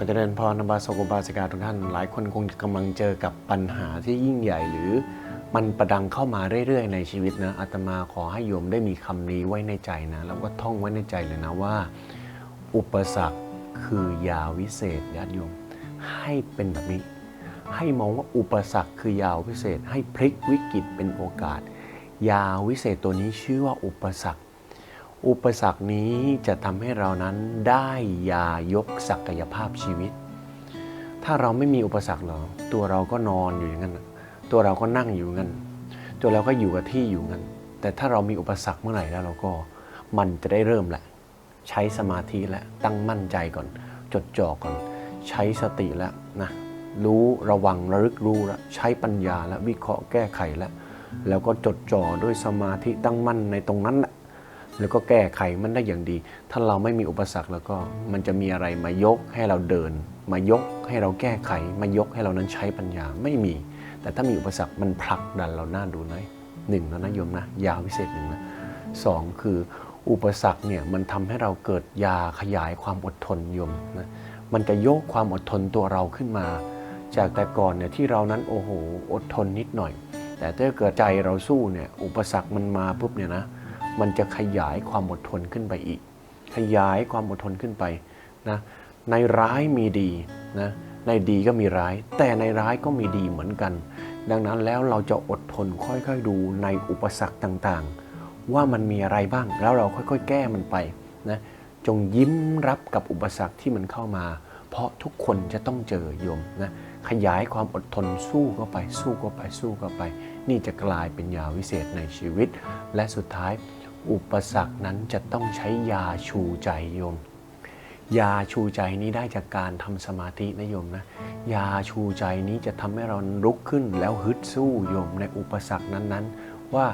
ขอเจริญพรนบาสกบาสิกาทุกท่าน หลายคนคงกำลังเจอกับปัญหาที่ยิ่งใหญ่หรือมันประดังเข้ามาเรื่อยๆ ในชีวิตนะอาตมาขอให้โยมได้มีคำนี้ไว้ในใจนะแล้วก็ท่องไว้ในใจเลยนะว่า อุปสรรคคือยาวิเศษญาติโยม ให้เป็นแบบนี้ ให้มองว่าอุปสรรคคือยาวิเศษ ให้พลิกวิกฤตเป็นโอกาส ยาวิเศษตัวนี้ชื่อว่าอุปสรรค อุปสรรคนี้จะทำให้เรานั้นได้ยายกศักยภาพชีวิต ถ้าเราไม่มีอุปสรรคหรอกตัวเราก็นอนอยู่อย่างนั้นตัวเราก็นั่งอยู่อย่างนั้น ตัวเราก็อยู่กับที่อยู่งั้น แต่ถ้าเรามีอุปสรรคเมื่อไหร่แล้วเราก็มันจะได้เริ่มแหละ ใช้สมาธิแล้วตั้งมั่นใจก่อน จดจ่อก่อน ใช้สติแล้วนะรู้ระวังระลึกรู้แล้วใช้ปัญญาแล้ววิเคราะห์แก้ไขแล้วแล้วก็จดจ่อด้วยสมาธิตั้งมั่นในตรงนั้นแหละ แล้วก็แก้ไขมันได้อย่างดี ถ้าเราไม่มีอุปสรรคแล้วก็มันจะมีอะไรมายกให้เราเดิน มายกให้เราแก้ไข มายกให้เรานั้นใช้ปัญญาไม่มี แต่ถ้ามีอุปสรรคมันผลักดันเราหน้าดูน้อยหนึ่งแล้วนะโยมนะ ยาวิเศษหนึ่งนะสองคืออุปสรรคเนี่ยมันทำให้เราเกิดยาขยายความอดทนโยมนะมันจะยกความอดทนตัวเราขึ้นมา จากแต่ก่อนเนี่ยที่เรานั้นโอ้โหอดทนนิดหน่อย แต่ถ้าเกิดใจเราสู้เนี่ยอุปสรรคมันมาปุ๊บเนี่ยนะ มันจะขยายความอดทนขึ้นไปอีก ขยายความอดทนขึ้นไปนะในร้ายมีดีนะในดีก็มีร้าย แต่ในร้ายก็มีดีเหมือนกัน ดังนั้นแล้วเราจะอดทนค่อยๆดูในอุปสรรคต่างๆ ว่ามันมีอะไรบ้างแล้วเราค่อยๆ แก้มันไปนะจงยิ้มรับกับอุปสรรคที่มันเข้ามา เพราะทุกคนจะต้องเจอโยมนะขยายความอดทนสู้เข้าไปสู้เข้าไปสู้เข้าไป นี่จะกลายเป็นยาวิเศษในชีวิต และสุดท้าย อุปสรรคนั้นจะต้องใช้ยาชูใจโยม ยาชูใจนี้ได้จากการทำสมาธินะโยมนะ ยาชูใจนี้จะทำให้เราลุกขึ้นแล้วฮึดสู้โยมในอุปสรรคนั้นๆ ว่า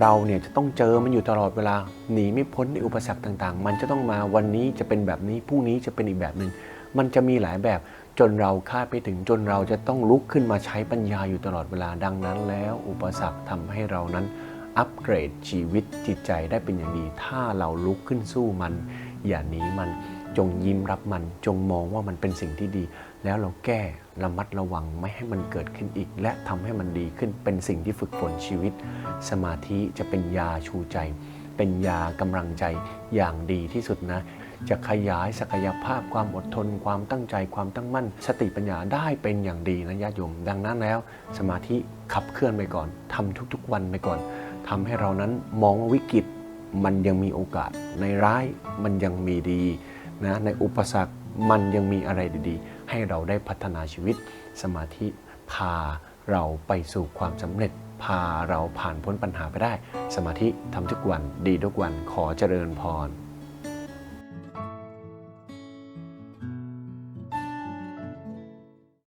เราเนี่ยจะต้องเจอมันอยู่ตลอดเวลาหนีไม่พ้นในอุปสรรคต่างๆ มันจะต้องมาวันนี้จะเป็นแบบนี้พรุ่งนี้จะเป็นอีกแบบหนึ่งมันจะมีหลายแบบจนเราคาดไม่ถึงจนเราจะต้องลุกขึ้นมาใช้ปัญญาอยู่ตลอดเวลาดังนั้นแล้ว อุปสรรคทำให้เรานั้น อัปเกรดชีวิตจิตใจได้เป็นอย่างดี ถ้าเราลุกขึ้นสู้มัน อย่าหนีมันจงยิ้มรับมันจงมองว่ามันเป็นสิ่งที่ดี แล้วเราแก้ระมัดระวังไม่ให้มันเกิดขึ้นอีก และทำให้มันดีขึ้นเป็นสิ่งที่ฝึกฝนชีวิต สมาธิจะเป็นยาชูใจ เป็นยากำลังใจอย่างดีที่สุดนะ จะขยายศักยภาพความอดทน ความตั้งใจความตั้งมั่น สติปัญญาได้เป็นอย่างดีนะญาติโยม ดังนั้นแล้ว สมาธิขับเคลื่อนไปก่อนทำทุกๆวันไปก่อนทำให้เรานั้นมองวิกฤตมันยังมีโอกาส ในร้ายมันยังมีดีนะในอุปสรรคมันยังมีอะไรดีๆ ให้เราได้พัฒนาชีวิต สมาธิพาเราไปสู่ความสำเร็จ พาเราผ่านพ้นปัญหาไปได้ สมาธิทำทุกวันดีทุกวันขอเจริญพร